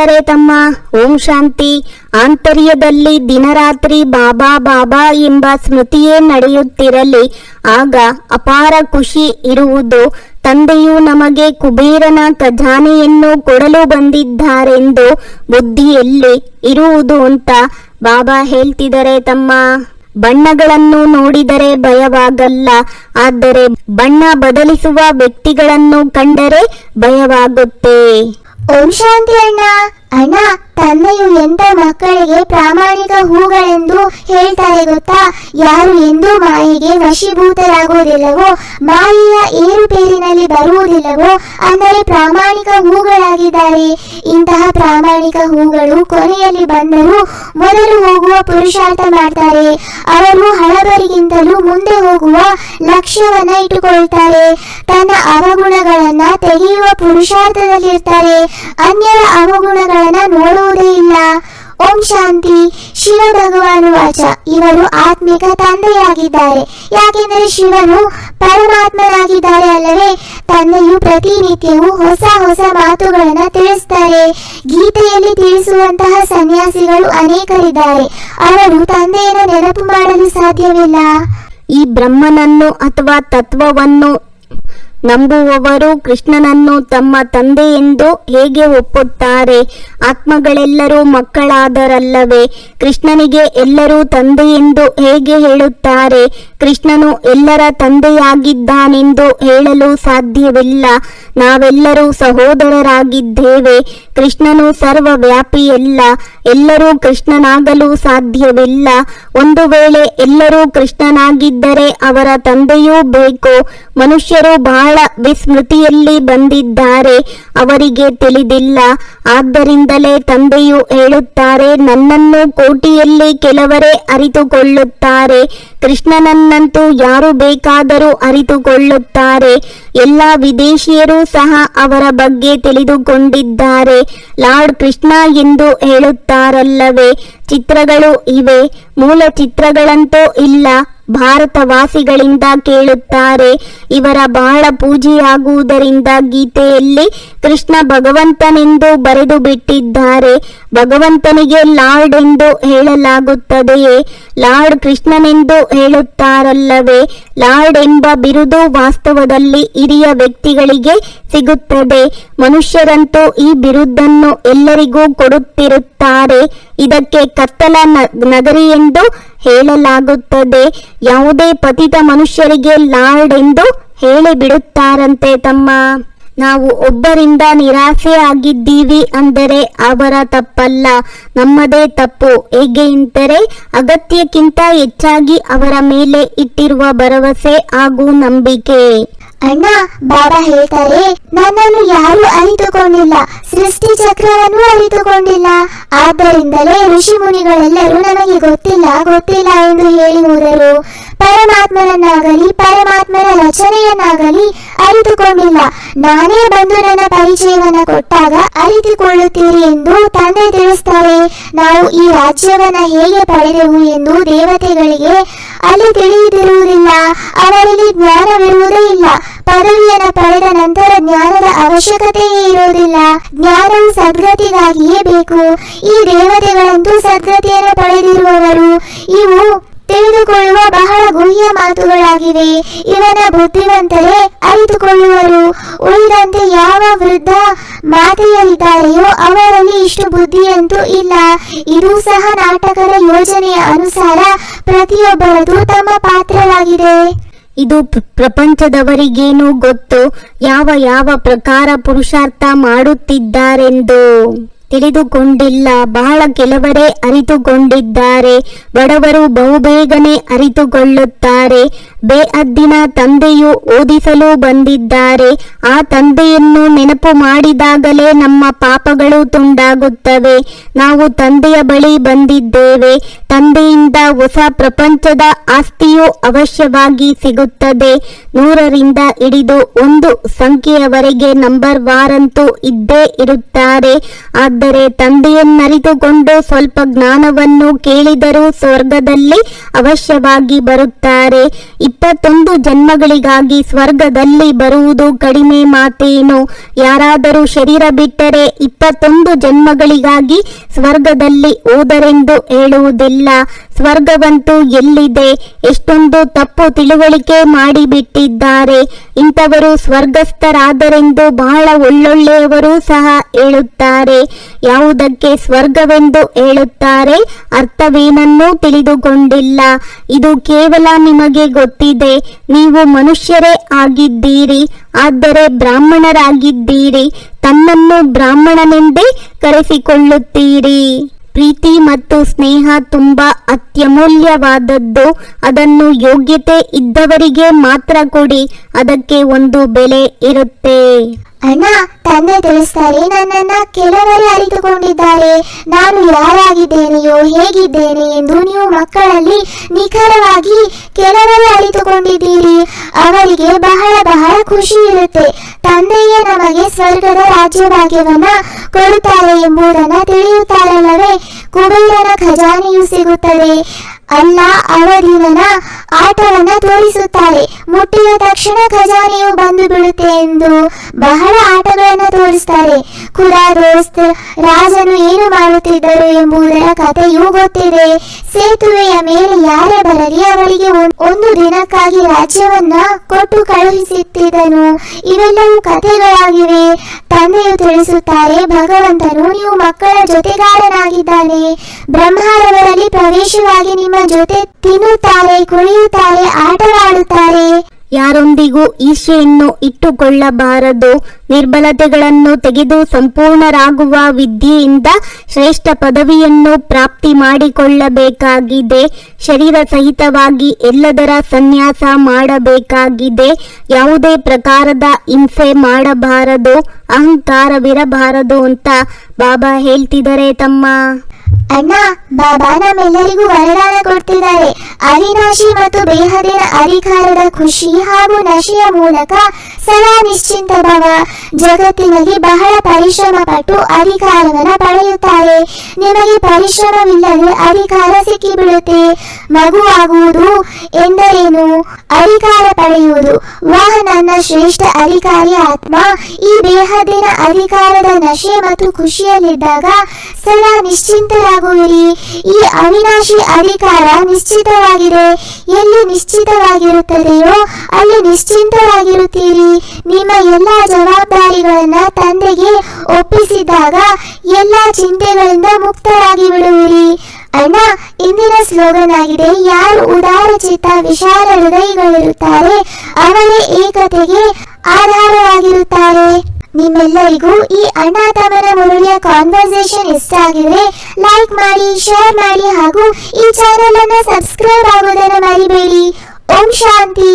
ಗೆಳೆಯರೇ ತಮ್ಮ, ಓಂ ಶಾಂತಿ. ಆಂತರ್ಯದಲ್ಲಿ ದಿನರಾತ್ರಿ ಬಾಬಾ ಬಾಬಾ ಎಂಬ ಸ್ಮೃತಿಯೇ ನಡೆಯುತ್ತಿರಲಿ. ಆಗ ಅಪಾರ ಖುಷಿ ಇರುವುದು, ತಂದೆಯು ನಮಗೆ ಕುಬೇರನ ಖಜಾನೆಯನ್ನು ಕೊಡಲು ಬಂದಿದ್ದಾರೆಂದು ಬುದ್ಧಿಯಲ್ಲಿ ಇರುವುದು ಅಂತ ಬಾಬಾ ಹೇಳ್ತಿದ್ದಾರೆ ತಮ್ಮ. ಬಣ್ಣಗಳನ್ನು ನೋಡಿದರೆ ಭಯವಾಗಲ್ಲ, ಆದರೆ ಬಣ್ಣ ಬದಲಿಸುವ ವ್ಯಕ್ತಿಗಳನ್ನು ಕಂಡರೆ ಭಯವಾಗುತ್ತೆ. ಓಂ ಶಾಂತಿ ಅಣ್ಣ ಅಣ್ಣ, ತಂದೆಯು ಎಂತ ಮಕ್ಕಳಿಗೆ ಪ್ರಾಮಾಣಿಕ ಹೂಗಳೆಂದು ಹೇಳ್ತಾರೆ ಗೊತ್ತಾ? ಯಾರು ಎಂದೂ ಮಾಯೆಗೆ ವಶೀಭೂತರಾಗುವುದಿಲ್ಲವೋ, ಮಾಯೆಯ ಏರುಪೇರಿನಲ್ಲಿ ಬರುವುದಿಲ್ಲವೋ, ಅಂದರೆ ಪ್ರಾಮಾಣಿಕ ಹೂಗಳಾಗಿದ್ದಾರೆ. ಇಂತಹ ಪ್ರಾಮಾಣಿಕ ಹೂಗಳು ಕೊನೆಯಲ್ಲಿ ಬಂದರೂ ಮೊದಲು ಹೋಗುವ ಪುರುಷಾರ್ಥ ಮಾಡ್ತಾರೆ. ಅವರು ಹಳಬರಿಗಿಂತಲೂ ಮುಂದೆ ಹೋಗುವ ಲಕ್ಷ್ಯವನ್ನ ಇಟ್ಟುಕೊಳ್ತಾರೆ. ತನ್ನ ಅವಗುಣಗಳನ್ನ ತೆಗೆಯುವ ಪುರುಷಾರ್ಥದಲ್ಲಿರ್ತಾರೆ. ಅನ್ಯರ ಅವಗುಣಗಳನ್ನ ನೋಡುವುದೇ ಇಲ್ಲ. ಓಂ ಶಾಂತಿ. ಶಿವ ಭಗವಾನು ವಾಚ. ಇವರು ಆತ್ಮಿಕ ತಂದೆಯಾಗಿದ್ದಾರೆ. ಯಾಕೆಂದರೆ ಶಿವನು ಪರಮಾತ್ಮನಾಗಿದ್ದಾರೆ ಅಲ್ಲವೇ? ತಂದೆಯು ಪ್ರತಿನಿತ್ಯವೂ ಹೊಸ ಹೊಸ ಮಾತುಗಳನ್ನು ತಿಳಿಸ್ತಾರೆ. ಗೀತೆಯಲ್ಲಿ ತಿಳಿಸುವಂತಹ ಸನ್ಯಾಸಿಗಳು ಅನೇಕರಿದ್ದಾರೆ. ಅವರು ತಂದೆಯನ್ನು ನೆನಪು ಮಾಡಲು ಸಾಧ್ಯವಿಲ್ಲ. ಈ ಬ್ರಹ್ಮನನ್ನು ಅಥವಾ ತತ್ವವನ್ನು ನಂಬುವವರು ಕೃಷ್ಣನನ್ನು ತಮ್ಮ ತಂದೆ ಎಂದು ಹೇಗೆ ಒಪ್ಪುತ್ತಾರೆ? ಆತ್ಮಗಳೆಲ್ಲರೂ ಮಕ್ಕಳಾದರಲ್ಲವೇ? ಕೃಷ್ಣನಿಗೆ ಎಲ್ಲರೂ ತಂದೆ ಎಂದು ಹೇಗೆ ಹೇಳುತ್ತಾರೆ? ಕೃಷ್ಣನು ಎಲ್ಲರ ತಂದೆಯಾಗಿದ್ದಾನೆಂದು ಹೇಳಲು ಸಾಧ್ಯವಿಲ್ಲ. ನಾವೆಲ್ಲರೂ ಸಹೋದರರಾಗಿದ್ದೇವೆ. ಕೃಷ್ಣನು ಸರ್ವವ್ಯಾಪಿಯಲ್ಲ ಎಲ್ಲರೂ ಕೃಷ್ಣನಾಗಲು ಸಾಧ್ಯವಿಲ್ಲ. ಒಂದು ವೇಳೆ ಎಲ್ಲರೂ ಕೃಷ್ಣನಾಗಿದ್ದರೆ ಅವರ ತಂದೆಯೂ ಬೇಕು. ಮನುಷ್ಯರು ಬಹಳ ವಿಸ್ಮೃತಿಯಲ್ಲಿ ಬಂದಿದ್ದಾರೆ. ಅವರಿಗೆ ತಿಳಿದಿಲ್ಲ. ಆದ್ದರಿಂದಲೇ ತಂದೆಯು ಹೇಳುತ್ತಾರೆ, ನನ್ನನ್ನು ಕೋಟಿಯಲ್ಲಿ ಕೆಲವರೇ ಅರಿತುಕೊಳ್ಳುತ್ತಾರೆ. ಕೃಷ್ಣನನ್ನಂತೂ ಯಾರು ಬೇಕಾದರೂ ಅರಿತುಕೊಳ್ಳುತ್ತಾರೆ. ಎಲ್ಲ ವಿದೇಶಿಯರು ಸಹ ಅವರ ಬಗ್ಗೆ ತಿಳಿದುಕೊಂಡಿದ್ದಾರೆ. ಲಾರ್ಡ್ ಕೃಷ್ಣ ಎಂದು ಹೇಳುತ್ತಾರಲ್ಲವೇ, ಚಿತ್ರಗಳು ಇವೆ. ಮೂಲ ಚಿತ್ರಗಳಂತೂ ಇಲ್ಲ. ಭಾರತವಾಸಿಗಳಿಂದ ಕೇಳುತ್ತಾರೆ. ಇವರ ಬಹಳ ಪೂಜೆಯಾಗುವುದರಿಂದ ಗೀತೆಯಲ್ಲಿ ಕೃಷ್ಣ ಭಗವಂತನೆಂದು ಬರೆದು ಬಿಟ್ಟಿದ್ದಾರೆ. ಭಗವಂತನಿಗೆ ಲಾರ್ಡ್ ಎಂದು ಹೇಳಲಾಗುತ್ತದೆಯೇ? ಲಾರ್ಡ್ ಕೃಷ್ಣನೆಂದು ಹೇಳುತ್ತಾರಲ್ಲವೇ? ಲಾರ್ಡ್ ಎಂಬ ಬಿರುದು ವಾಸ್ತವದಲ್ಲಿ ಹಿರಿಯ ವ್ಯಕ್ತಿಗಳಿಗೆ ಸಿಗುತ್ತದೆ. ಮನುಷ್ಯರಂತೂ ಈ ಬಿರುದನ್ನು ಎಲ್ಲರಿಗೂ ಕೊಡುತ್ತಿರುತ್ತಾರೆ. ಇದಕ್ಕೆ ಕತ್ತಲ ನಗರಿ ಎಂದು ಹೇಳಲಾಗುತ್ತದೆ. ಯಾವುದೇ ಪತಿತ ಮನುಷ್ಯರಿಗೆ ಲಾರ್ಡ್ ಎಂದು ಹೇಳಿಬಿಡುತ್ತಾರಂತೆ ತಮ್ಮ ನಾವು ಒಬ್ಬರಿಂದ ನಿರಾಸೆಯಾಗಿದ್ದೀವಿ ಅಂದರೆ ಅವರ ತಪ್ಪಲ್ಲ, ನಮ್ಮದೇ ತಪ್ಪು. ಹೇಗೆ ಎಂದರೆ ಅಗತ್ಯಕ್ಕಿಂತ ಹೆಚ್ಚಾಗಿ ಅವರ ಮೇಲೆ ಇಟ್ಟಿರುವ ಭರವಸೆ ಹಾಗೂ ನಂಬಿಕೆ. ಅಣ್ಣ, ಬಾಬಾ ಹೇಳ್ತಾರೆ, ನನ್ನನ್ನು ಯಾರು ಅರಿತುಕೊಂಡಿಲ್ಲ, ಸೃಷ್ಟಿ ಚಕ್ರವನ್ನು ಅರಿತುಕೊಂಡಿಲ್ಲ. ಆದ್ದರಿಂದಲೇ ಋಷಿ ಮುನಿಗಳೆಲ್ಲರೂ ನನಗೆ ಗೊತ್ತಿಲ್ಲ ಗೊತ್ತಿಲ್ಲ ಎಂದು ಹೇಳಿ ಹೋದರು. ಪರಮಾತ್ಮನನ್ನಾಗಲಿ, ಪರಮಾತ್ಮನ ರಚನೆಯನ್ನಾಗಲಿ ಅರಿತುಕೊಂಡಿಲ್ಲ. ನಾನೇ ಬಂದು ನನ್ನ ಪರಿಚಯವನ್ನ ಕೊಟ್ಟಾಗ ಅರಿತುಕೊಳ್ಳುತ್ತೀರಿ ಎಂದು ತಂದೆ ತಿಳಿಸ್ತಾರೆ. ನಾವು ಈ ರಾಜ್ಯವನ್ನ ಹೇಗೆ ಪಡೆದೆವು ಎಂದು ದೇವತೆಗಳಿಗೆ ಅಲ್ಲಿ ತಿಳಿದಿರುವುದಿಲ್ಲ. ಅವರಲ್ಲಿ ಜ್ಞಾನವಿರುವುದೇ ಇಲ್ಲ. ಪದವಿಯನ್ನು ಪಡೆದ ನಂತರ ಜ್ಞಾನದ ಅವಶ್ಯಕತೆಯೇ ಇರುವುದಿಲ್ಲ. ಜ್ಞಾನವು ಸದ್ಗತಿಗಾಗಿಯೇ ಬೇಕು. ಈ ದೇವತೆಗಳಂತೂ ಸದ್ಗತಿಯನ್ನು ಪಡೆದಿರುವವರು. ಇವು ತಿಳಿದುಕೊಳ್ಳುವ ಬಹಳ ಗುಹ್ಯ ಮಾತುಗಳಾಗಿವೆ. ಇವನ ಬುದ್ಧಿವಂತರೇ ಅರಿತುಕೊಳ್ಳುವರು. ಉಳಿದಂತೆ ಯಾವ ವೃದ್ಧ ಮಾತೆಯಲ್ಲಿದ್ದಾರೆಯೋ ಅವರಲ್ಲಿ ಇಷ್ಟು ಬುದ್ಧಿಯಂತೂ ಇಲ್ಲ. ಇದು ಸಹ ನಾಟಕದ ಯೋಜನೆಯ ಅನುಸಾರ ಪ್ರತಿಯೊಬ್ಬರದು ತಮ್ಮ ಪಾತ್ರವಾಗಿದೆ. ಇದು ಪ್ರ- ಪ್ರಪಂಚದವರಿಗೇನು ಗೊತ್ತು? ಯಾವ ಯಾವ ಪ್ರಕಾರ ಪುರುಷಾರ್ಥ ಮಾಡುತ್ತಿದ್ದಾರೆಂದು? ತಿಳಿದುಕೊಂಡಿಲ್ಲ. ಬಹಳ ಕೆಲವರೇ ಅರಿತುಕೊಂಡಿದ್ದಾರೆ. ಬಡವರು ಬಹುಬೇಗನೆ ಅರಿತುಕೊಳ್ಳುತ್ತಾರೆ. ಬೇಅದ್ದಿನ ತಂದೆಯು ಓದಿಸಲು ಬಂದಿದ್ದಾರೆ. ಆ ತಂದೆಯನ್ನು ನೆನಪು ಮಾಡಿದಾಗಲೇ ನಮ್ಮ ಪಾಪಗಳು ತುಂಡಾಗುತ್ತವೆ. ನಾವು ತಂದೆಯ ಬಳಿ ಬಂದಿದ್ದೇವೆ. ತಂದೆಯಿಂದ ಹೊಸ ಪ್ರಪಂಚದ ಆಸ್ತಿಯು ಅವಶ್ಯವಾಗಿ ಸಿಗುತ್ತದೆ. ನೂರರಿಂದ ಹಿಡಿದು ಒಂದು ಸಂಖ್ಯೆಯವರೆಗೆ ನಂಬರ್ ವಾರಂತೂ ಇದ್ದೇ ಇರುತ್ತಾರೆ. ಆದರೆ ತಂದೆಯನ್ನರಿತುಕೊಂಡು ಸ್ವಲ್ಪ ಜ್ಞಾನವನ್ನು ಕೇಳಿದರೂ ಸ್ವರ್ಗದಲ್ಲಿ ಅವಶ್ಯವಾಗಿ ಬರುತ್ತಾರೆ. ಇಪ್ಪತ್ತೊಂದು ಜನ್ಮಗಳಿಗಾಗಿ ಸ್ವರ್ಗದಲ್ಲಿ ಬರುವುದು ಕಡಿಮೆ ಮಾತೇನು? ಯಾರಾದರೂ ಶರೀರ ಬಿಟ್ಟರೆ ಇಪ್ಪತ್ತೊಂದು ಜನ್ಮಗಳಿಗಾಗಿ ಸ್ವರ್ಗದಲ್ಲಿ ಓದರೆಂದು ಹೇಳುವುದಿಲ್ಲ. ಸ್ವರ್ಗವಂತೂ ಎಲ್ಲಿದೆ? ಎಷ್ಟೊಂದು ತಪ್ಪು ತಿಳುವಳಿಕೆ ಮಾಡಿಬಿಟ್ಟಿದ್ದಾರೆ. ಇಂಥವರು ಸ್ವರ್ಗಸ್ಥರಾದರೆಂದು ಬಹಳ ಒಳ್ಳೊಳ್ಳೆಯವರು ಸಹ ಹೇಳುತ್ತಾರೆ. ಯಾವುದಕ್ಕೆ ಸ್ವರ್ಗವೆಂದು ಹೇಳುತ್ತಾರೆ ಅರ್ಥವೇನನ್ನೂ ತಿಳಿದುಕೊಂಡಿಲ್ಲ. ಇದು ಕೇವಲ ನಿಮಗೆ ಗೊತ್ತಿದೆ ನೀವು ಮನುಷ್ಯರೇ ಆಗಿದ್ದೀರಿ, ಆದರೆ ಬ್ರಾಹ್ಮಣರಾಗಿದ್ದೀರಿ. ತನ್ನನ್ನು ಬ್ರಾಹ್ಮಣನೆಂದೇ ಕರೆಸಿಕೊಳ್ಳುತ್ತೀರಿ. ಪ್ರೀತಿ ಮತ್ತು ಸ್ನೇಹ ತುಂಬಾ ಅತ್ಯಮೂಲ್ಯವಾದದ್ದು. ಅದನ್ನು ಯೋಗ್ಯತೆ ಇದ್ದವರಿಗೆ ಮಾತ್ರ ಕೊಡಿ. ಅದಕ್ಕೆ ಒಂದು ಬೆಲೆ ಇರುತ್ತೆ. ಅಣ್ಣ, ತಂದೆ ತಿಳಿಸ್ತಾರೆ, ನನ್ನನ್ನ ಕೆಲವರೇ ಅರಿತುಕೊಂಡಿದ್ದಾರೆ. ನಾನು ಯಾರಾಗಿದ್ದೇನೆಯೋ, ಹೇಗಿದ್ದೇನೆ ಎಂದು ನೀವು ಮಕ್ಕಳಲ್ಲಿ ನಿಖರವಾಗಿ ಕೆಲವರೇ ಅರಿತುಕೊಂಡಿದ್ದೀರಿ. ಅವರಿಗೆ ಬಹಳ ಬಹಳ ಖುಷಿ ಇರುತ್ತೆ. ತಂದೆಯೇ ನಮಗೆ ಸ್ವರ್ಗದ ರಾಜ್ಯಭಾಗ್ಯವನ್ನ ಕೊಡುತ್ತಾರೆ ಎಂಬುದನ್ನ ತಿಳಿಯುತ್ತಾರಲ್ಲವೇ? ಕುಬೇರನ ಖಜಾನೆಯು ಸಿಗುತ್ತದೆ. ಅಲ್ಲ ಅವರಿವನ ಆಟವನ್ನ ತೋರಿಸುತ್ತಾರೆ. ಮುಟ್ಟಿದ ತಕ್ಷಣ ಖಜಾನೆಯು ಬಂದು ಬಿಡುತ್ತೆ ಎಂದು ಬಹಳ ಆಟಗಳನ್ನು ತೋರಿಸ್ತಾರೆ. ಖುರಾ ದೋಸ್ತ್, ರಾಜನು ಏನು ಮಾಡುತ್ತಿದ್ದರು ಎಂಬುದರ ಕಥೆಯೂ ಗೊತ್ತಿದೆ. ಸೇತುವೆಯ ಮೇಲೆ ಯಾರೇ ಬರಲಿ ಅವರಿಗೆ ಒಂದು ದಿನಕ್ಕಾಗಿ ರಾಜ್ಯವನ್ನ ಕೊಟ್ಟು ಕಳುಹಿಸುತ್ತಿದ್ದನು ಇವೆಲ್ಲವೂ ಕಥೆಗಳಾಗಿವೆ. ತಂದೆಯು ತಿಳಿಸುತ್ತಾರೆ, ಭಗವಂತನು ನೀವು ಮಕ್ಕಳ ಜೊತೆಗಾರನಾಗಿದ್ದಾನೆ. ಬ್ರಹ್ಮಾರವರಲ್ಲಿ ಪ್ರವೇಶವಾಗಿ ನಿಮ್ಮ ಜೊತೆ ತಿನ್ನುತ್ತಾರೆ, ಕುಣಿಯುತ್ತಾರೆ, ಆಟವಾಡುತ್ತಾರೆ. ಯಾರೊಂದಿಗೂ ಈಶೆಯನ್ನು ಇಟ್ಟುಕೊಳ್ಳಬಾರದು. ನಿರ್ಬಲತೆಗಳನ್ನು ತೆಗೆದು ಸಂಪೂರ್ಣರಾಗುವ ವಿದ್ಯೆಯಿಂದ ಶ್ರೇಷ್ಠ ಪದವಿಯನ್ನು ಪ್ರಾಪ್ತಿ ಮಾಡಿಕೊಳ್ಳಬೇಕಾಗಿದೆ. ಶರೀರ ಸಹಿತವಾಗಿ ಎಲ್ಲದರ ಸನ್ಯಾಸ ಮಾಡಬೇಕಾಗಿದೆ. ಯಾವುದೇ ಪ್ರಕಾರದ ಹಿಂಸೆ ಮಾಡಬಾರದು, ಅಹಂಕಾರವಿರಬಾರದು ಅಂತ ಬಾಬಾ ಹೇಳ್ತಿದ್ದಾರೆ ತಮ್ಮ ಅಣ್ಣ ಬಾಬಾ ನಮ್ಮೆಲ್ಲರಿಗೂ ವರದಾನ ಕೊಡ್ತಿದ್ದಾರೆ. ಅವಿನಾಶಿ ಮತ್ತು ಬೇಹದಿನ ಅಧಿಕಾರದ ಖುಷಿ ಹಾಗೂ ನಶೆಯ ಮೂಲಕ ಸದಾ ನಿಶ್ಚಿಂತ ಭವ ಜಗತ್ತಿನಲ್ಲಿ ಬಹಳ ಪರಿಶ್ರಮ ಪಟ್ಟು ಅಧಿಕಾರವನ್ನು ಪಡೆಯುತ್ತಾರೆ. ನಿಮಗೆ ಪರಿಶ್ರಮವಿಲ್ಲದೆ ಅಧಿಕಾರ ಸಿಕ್ಕಿಬಿಡುತ್ತೆ. ಮಗುವಾಗುವುದು ಎಂದರೇನು? ಅಧಿಕಾರ ಪಡೆಯುವುದು. ವಾಹ, ನನ್ನ ಶ್ರೇಷ್ಠ ಅಧಿಕಾರಿ ಆತ್ಮ. ಈ ದೇಹದಿನ ಅಧಿಕಾರದ ನಶೆ ಮತ್ತು ಖುಷಿಯಲ್ಲಿದ್ದಾಗ ಸದಾ ನಿಶ್ಚಿಂತರಾಗುವಿರಿ. ಈ ಅವಿನಾಶಿ ಅಧಿಕಾರ ನಿಶ್ಚಿತವಾಗಿದೆ. ಎಲ್ಲಿ ನಿಶ್ಚಿತವಾಗಿರುತ್ತದೆಯೋ, ಅಲ್ಲಿ ನಿಶ್ಚಿಂತರಾಗಿರುತ್ತೀರಿ ನಿಮ್ಮ ಎಲ್ಲಾ ಜವಾಬ್ದಾರಿಗಳನ್ನ ತಂದೆಗೆ ಒಪ್ಪಿಸಿದಾಗ ಎಲ್ಲಾ ಚಿಂತೆಗಳಿಂದ ಮುಕ್ತರಾಗಿ ಬಿಡುವಿರಿ. ಅಣ್ಣ, ಇಂದಿನ ಸ್ಲೋಗನ್ ಆಗಿದೆ, ಯಾರು ಉದಾರ ಚಿತ್ತ ವಿಶಾಲ ಹೃದಯಗಳಿರುತ್ತಾರೆ, ಅವರೇ ಏಕತೆಗೆ ಆಧಾರವಾಗಿರುತ್ತಾರೆ. ನಿಮ್ಮೆಲ್ಲರಿಗೂ ಈ ಅಣ್ಣ ತಮ್ಮನ ಮುರುಳಿಯ ಕಾನ್ವರ್ಸೇಷನ್ ಇಷ್ಟ ಆಗಿದೆ ಲೈಕ್ ಮಾಡಿ ಶೇರ್ ಮಾಡಿ ಹಾಗೂ ಈ ಚಾನೆಲ್ ಅನ್ನ ಸಬ್ಸ್ಕ್ರೈಬ್ ಆಗೋದನ್ನ ಮರಿಬೇಡಿ. ಓಂ ಶಾಂತಿ.